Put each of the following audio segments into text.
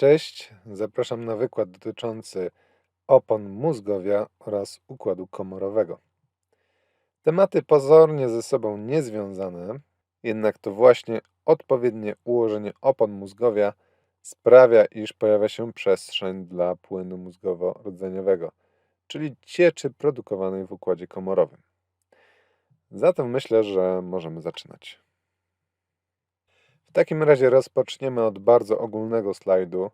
Cześć, zapraszam na wykład dotyczący opon mózgowia oraz układu komorowego. Tematy pozornie ze sobą niezwiązane, jednak to właśnie odpowiednie ułożenie opon mózgowia sprawia, iż pojawia się przestrzeń dla płynu mózgowo-rdzeniowego, czyli cieczy produkowanej w układzie komorowym. Zatem myślę, że możemy zaczynać. W takim razie rozpoczniemy od bardzo ogólnego slajdu.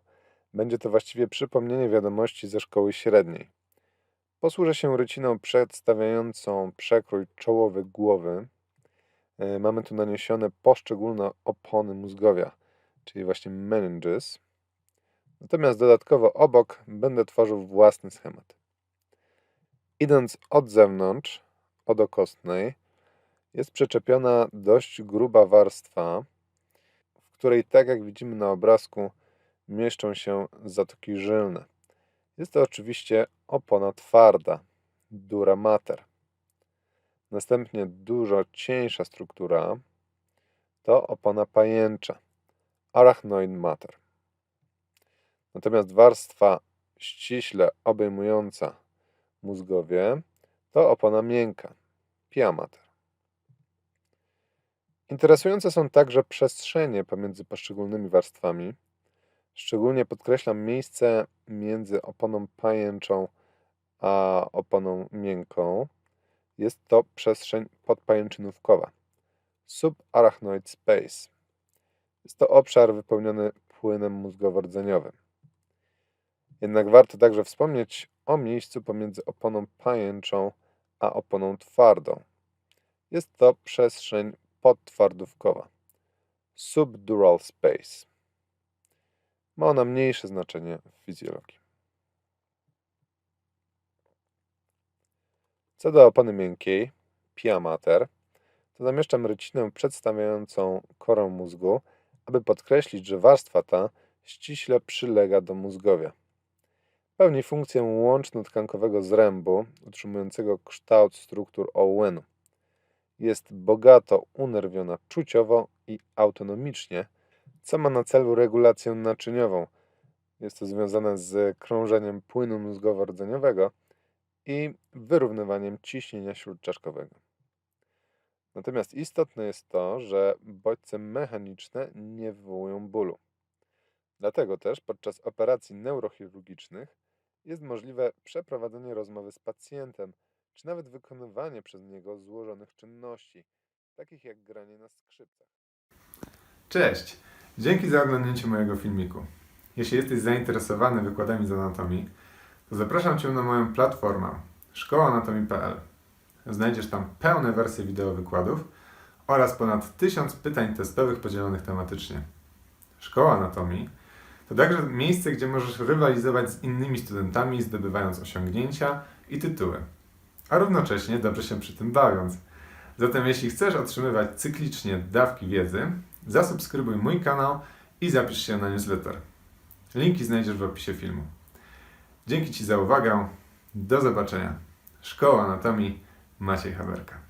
Będzie to właściwie przypomnienie wiadomości ze szkoły średniej. Posłużę się ryciną przedstawiającą przekrój czołowy głowy. E, Mamy tu naniesione poszczególne opony mózgowia, czyli właśnie meninges. Natomiast dodatkowo obok będę tworzył własny schemat. Idąc od zewnątrz, od okostnej, jest przyczepiona dość gruba warstwa, której, tak jak widzimy na obrazku, mieszczą się zatoki żylne. Jest to oczywiście opona twarda, dura mater. Następnie dużo cieńsza struktura to opona pajęcza, arachnoid mater. Natomiast warstwa ściśle obejmująca mózgowie to opona miękka, pia mater. Interesujące są także przestrzenie pomiędzy poszczególnymi warstwami. Szczególnie podkreślam miejsce między oponą pajęczą a oponą miękką. Jest to przestrzeń podpajęczynówkowa. Subarachnoid space. Jest to obszar wypełniony płynem mózgowo-rdzeniowym. Jednak warto także wspomnieć o miejscu pomiędzy oponą pajęczą a oponą twardą. Jest to przestrzeń podtwardówkowa. Subdural space. Ma ona mniejsze znaczenie w fizjologii. Co do opony miękkiej, pia mater, to zamieszczam rycinę przedstawiającą korę mózgu, aby podkreślić, że warstwa ta ściśle przylega do mózgowia. Pełni funkcję łączno-tkankowego zrębu, utrzymującego kształt struktur Owenu. Jest bogato unerwiona czuciowo i autonomicznie, co ma na celu regulację naczyniową. Jest to związane z krążeniem płynu mózgowo-rdzeniowego i wyrównywaniem ciśnienia śródczaszkowego. Natomiast istotne jest to, że bodźce mechaniczne nie wywołują bólu. Dlatego też podczas operacji neurochirurgicznych jest możliwe przeprowadzenie rozmowy z pacjentem, czy nawet wykonywanie przez niego złożonych czynności, takich jak granie na skrzypcach. Cześć! Dzięki za oglądnięcie mojego filmiku. Jeśli jesteś zainteresowany wykładami z anatomii, to zapraszam Cię na moją platformę szkołaanatomii.pl. Znajdziesz tam pełne wersje wideo wykładów oraz ponad 1000 pytań testowych podzielonych tematycznie. Szkoła Anatomii to także miejsce, gdzie możesz rywalizować z innymi studentami, zdobywając osiągnięcia i tytuły, a równocześnie dobrze się przy tym bawiąc. Zatem jeśli chcesz otrzymywać cyklicznie dawki wiedzy, zasubskrybuj mój kanał i zapisz się na newsletter. Linki znajdziesz w opisie filmu. Dzięki Ci za uwagę. Do zobaczenia. Szkoła Anatomii Maciej Haberka.